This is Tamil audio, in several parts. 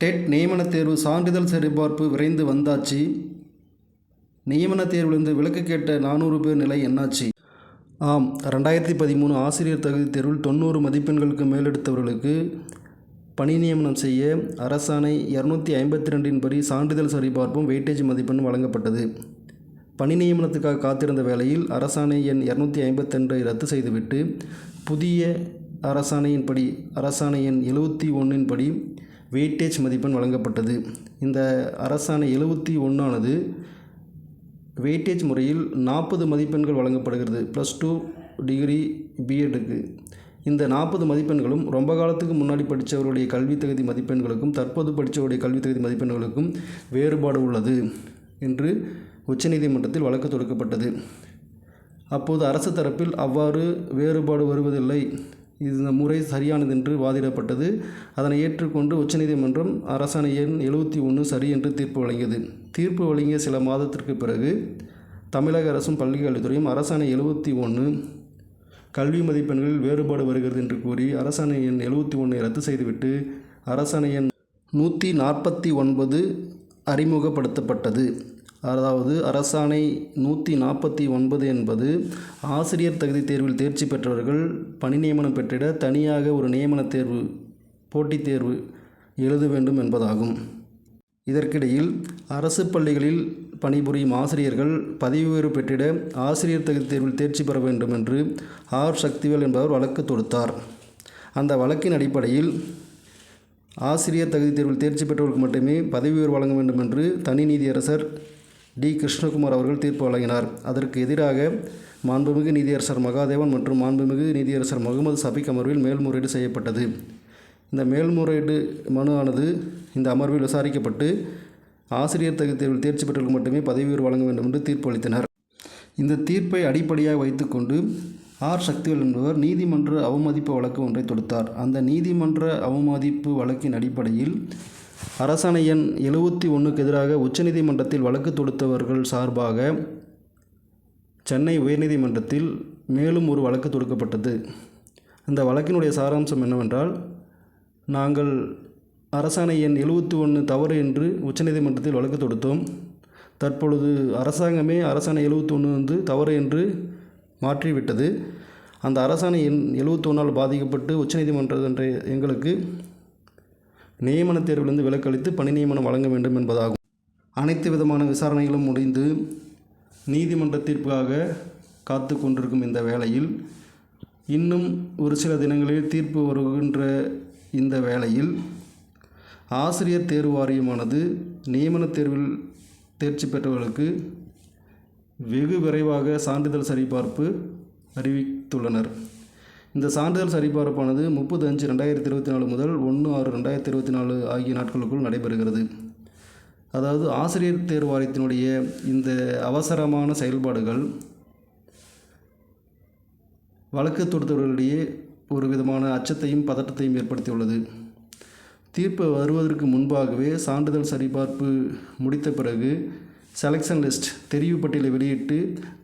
டெட் நியமனத் தேர்வு சான்றிதழ் சரிபார்ப்பு விரைந்து வந்தாச்சு. நியமனத் தேர்விலிருந்து விலக்கு கேட்ட நானூறு பேர் நிலை என்னாச்சு? ஆம் ரெண்டாயிரத்தி பதிமூணு ஆசிரியர் தகுதி தேர்வில் தொண்ணூறு மதிப்பெண்களுக்கு மேலெடுத்தவர்களுக்கு பணி நியமனம் செய்ய அரசாணை இரநூத்தி ஐம்பத்தி ரெண்டின் படி சான்றிதழ் சரிபார்ப்பும் வெயிட்டேஜ் மதிப்பெண்ணும் வழங்கப்பட்டது. பணி நியமனத்துக்காக காத்திருந்த வேளையில் அரசாணை எண் இரநூத்தி ஐம்பத்தெண்டை ரத்து செய்துவிட்டு புதிய அரசாணையின்படி அரசாணை எண் எழுபத்தி ஒன்றின் படி வெயிட்டேஜ் மதிப்பெண் வழங்கப்பட்டது. இந்த அரசாணை எழுவத்தி ஒன்றானது வெயிட்டேஜ் முறையில் நாற்பது மதிப்பெண்கள் வழங்கப்படுகிறது. ப்ளஸ் டூ டிகிரி பிஎட்டுக்கு இந்த நாற்பது மதிப்பெண்களும் ரொம்ப காலத்துக்கு முன்னாடி படித்தவருடைய கல்வி தகுதி மதிப்பெண்களுக்கும் தற்போது படித்தவருடைய கல்வி தகுதி மதிப்பெண்களுக்கும் வேறுபாடு உள்ளது என்று உச்சநீதிமன்றத்தில் வழக்கு தொடுக்கப்பட்டது. அப்போது அரசு தரப்பில் அவ்வாறு வேறுபாடு வருவதில்லை. இந்த முறை சரியானது என்று வாதிடப்பட்டது. அதனை ஏற்றுக்கொண்டு உச்சநீதிமன்றம் அரசாணை எண் எழுபத்தி ஒன்று சரி என்று தீர்ப்பு வழங்கியது. தீர்ப்பு வழங்கிய சில மாதத்திற்கு பிறகு தமிழக அரசும் பள்ளிக்கல்வித்துறையும் அரசாணை எழுபத்தி ஒன்று கல்வி மதிப்பெண்களில் வேறுபாடு வருகிறது என்று கூறி அரசாணை எண் எழுபத்தி ஒன்றை ரத்து செய்துவிட்டு அரசாணை எண் நூற்றி நாற்பத்தி ஒன்பது அறிமுகப்படுத்தப்பட்டது. அதாவது அரசாணை நூற்றி நாற்பத்தி ஒன்பது என்பது ஆசிரியர் தகுதி தேர்வில் தேர்ச்சி பெற்றவர்கள் பணி நியமனம் பெற்றிட தனியாக ஒரு நியமன தேர்வு போட்டித் தேர்வு எழுத வேண்டும் என்பதாகும். இதற்கிடையில் அரசு பள்ளிகளில் பணிபுரியும் ஆசிரியர்கள் பதவி உயர்வு பெற்றிட ஆசிரியர் தகுதி தேர்வில் தேர்ச்சி பெற வேண்டும் என்று ஆர். சக்திவேல் என்பவர் வழக்கு தொடுத்தார். அந்த வழக்கின் அடிப்படையில் ஆசிரியர் தகுதி தேர்வில் தேர்ச்சி பெற்றவர்களுக்கு மட்டுமே பதவி உயர்வு வழங்க வேண்டும் என்று தனி நீதியரசர் டி. கிருஷ்ணகுமார் அவர்கள் தீர்ப்பு வழங்கினார். அதற்கு எதிராக மாண்புமிகு நீதியரசர் மகாதேவன் மற்றும் மாண்புமிகு நீதியரசர் முகமது சபிக் அமர்வில் மேல்முறையீடு செய்யப்பட்டது. இந்த மேல்முறையீடு மனுவானது இந்த அமர்வில் விசாரிக்கப்பட்டு ஆசிரியர் தகுதி தேர்வில் தேர்ச்சி பெற்றவர்கள் மட்டுமே பதவி உயர்வு வழங்க வேண்டும் என்று தீர்ப்பு அளித்தனர். இந்த தீர்ப்பை அடிப்படையாக வைத்துக்கொண்டு ஆர். சக்திவேல் என்பவர் நீதிமன்ற அவமதிப்பு வழக்கு ஒன்றை தொடுத்தார். அந்த நீதிமன்ற அவமதிப்பு வழக்கின் அடிப்படையில் அரசாணை எண் எழுபத்தி ஒன்றுக்கு எதிராக உச்சநீதிமன்றத்தில் வழக்கு தொடுத்தவர்கள் சார்பாக சென்னை உயர்நீதிமன்றத்தில் மேலும் ஒரு வழக்கு தொடுக்கப்பட்டது. அந்த வழக்கினுடைய சாராம்சம் என்னவென்றால் நாங்கள் அரசாணை எண் எழுபத்தி ஒன்று தவறு என்று உச்சநீதிமன்றத்தில் வழக்கு தொடுத்தோம். தற்பொழுது அரசாங்கமே அரசாணை எழுபத்தி ஒன்று வந்து தவறு என்று மாற்றிவிட்டது. அந்த அரசாணை எண் எழுபத்தொன்னால் பாதிக்கப்பட்டு உச்சநீதிமன்றம் என்ற எங்களுக்கு நியமன தேர்விலிருந்து விலக்களித்து பணி நியமனம் வழங்க வேண்டும் என்பதாகும். அனைத்து விதமான விசாரணைகளும் முடிந்து நீதிமன்ற தீர்ப்புக்காக காத்து கொண்டிருக்கும் இந்த வேளையில் இன்னும் ஒரு சில தினங்களில் தீர்ப்பு வருகின்ற இந்த வேளையில் ஆசிரியர் தேர்வு வாரியமானது நியமன தேர்வில் தேர்ச்சி பெற்றவர்களுக்கு வெகு விரைவாக சான்றிதழ் சரிபார்ப்பு அறிவித்துள்ளனர். இந்த சான்றிதழ் சரிபார்ப்பானது முப்பது அஞ்சு ரெண்டாயிரத்தி இருபத்தி நாலு முதல் ஒன்று ஆறு ரெண்டாயிரத்தி இருபத்தி நாலு ஆகிய நாட்களுக்குள் நடைபெறுகிறது. அதாவது ஆசிரியர் தேர்வு வாரியத்தினுடைய இந்த அவசரமான செயல்பாடுகள் வழக்கு தொடுத்தவர்களிடையே ஒரு விதமான அச்சத்தையும் பதட்டத்தையும் ஏற்படுத்தியுள்ளது. தீர்ப்பு வருவதற்கு முன்பாகவே சான்றிதழ் சரிபார்ப்பு முடித்த பிறகு செலெக்ஷன் லிஸ்ட் தெரிவு பட்டியலை வெளியிட்டு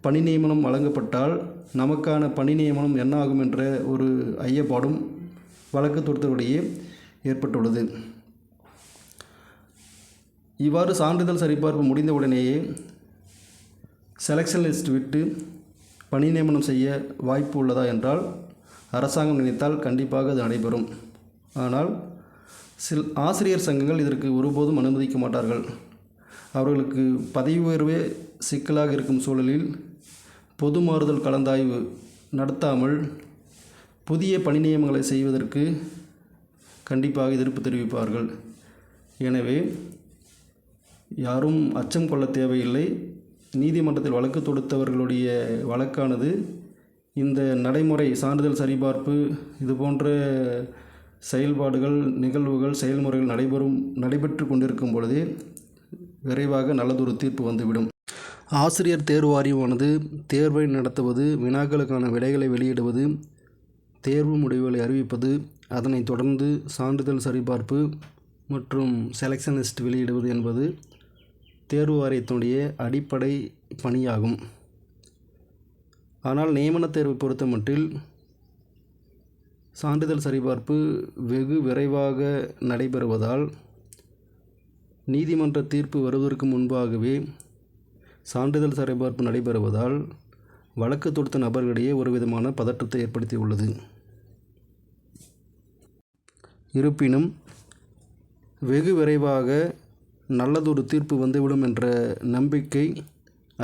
பணி நியமனம் வழங்கப்பட்டால் நமக்கான பணி நியமனம் என்ன ஆகும் என்ற ஒரு ஐயப்பாடும் வழக்கு தொடுத்தவரிடையே ஏற்பட்டுள்ளது. இவ்வாறு சான்றிதழ் சரிபார்ப்பு முடிந்தவுடனேயே செலெக்ஷன் லிஸ்ட் விட்டு பணி நியமனம் செய்ய வாய்ப்பு உள்ளதா என்றால் அரசாங்கம் நினைத்தால் கண்டிப்பாக அது நடைபெறும். ஆனால் சில் ஆசிரியர் சங்கங்கள் இதற்கு ஒருபோதும் அனுமதிக்க மாட்டார்கள். அவர்களுக்கு பதவி உயர்வே சிக்கலாக இருக்கும் சூழலில் பொது மாறுதல் கலந்தாய்வு நடத்தாமல் புதிய பணி நியமங்களை செய்வதற்கு கண்டிப்பாக எதிர்ப்பு தெரிவிப்பார்கள். எனவே யாரும் அச்சம் கொள்ள தேவையில்லை. நீதிமன்றத்தில் வழக்கு தொடுத்தவர்களுடைய வழக்கானது இந்த நடைமுறை சான்றிதழ் சரிபார்ப்பு இது போன்ற செயல்பாடுகள் நிகழ்வுகள் செயல்முறைகள் நடைபெறும் நடைபெற்று கொண்டிருக்கும் பொழுது விரைவாக நல்லதொரு தீர்ப்பு வந்துவிடும். ஆசிரியர் தேர்வு வாரியமானது தேர்வை நடத்துவது வினாக்களுக்கான விடைகளை வெளியிடுவது தேர்வு முடிவுகளை அறிவிப்பது அதனைத் தொடர்ந்து சான்றிதழ் சரிபார்ப்பு மற்றும் செலெக்ஷன் லிஸ்ட் வெளியிடுவது என்பது தேர்வு வாரியத்தினுடைய அடிப்படை பணியாகும். ஆனால் நியமன தேர்வை பொறுத்தமட்டில் சான்றிதழ் சரிபார்ப்பு வெகு விரைவாக நடைபெறுவதால் நீதிமன்ற தீர்ப்பு வருவதற்கு முன்பாகவே சான்றிதழ் சரிபார்ப்பு நடைபெறுவதால் வழக்கு தொடுத்த நபர்களிடையே ஒரு விதமான பதற்றத்தை ஏற்படுத்தியுள்ளது. இருப்பினும் வெகு விரைவாக நல்லதொரு தீர்ப்பு வந்துவிடும் என்ற நம்பிக்கை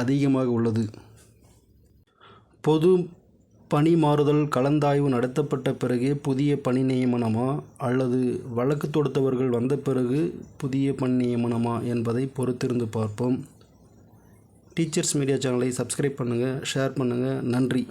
அதிகமாக உள்ளது. பொது பணி மாறுதல் கலந்தாய்வு நடத்தப்பட்ட பிறகே புதிய பணி நியமனமா அல்லது வழக்கு தொடுத்தவர்கள் வந்த பிறகு புதிய பணி நியமனமா என்பதை பொறுத்திருந்து பார்ப்போம். டீச்சர்ஸ் மீடியா சேனலை சப்ஸ்கிரைப் பண்ணுங்கள் ஷேர் பண்ணுங்கள் நன்றி.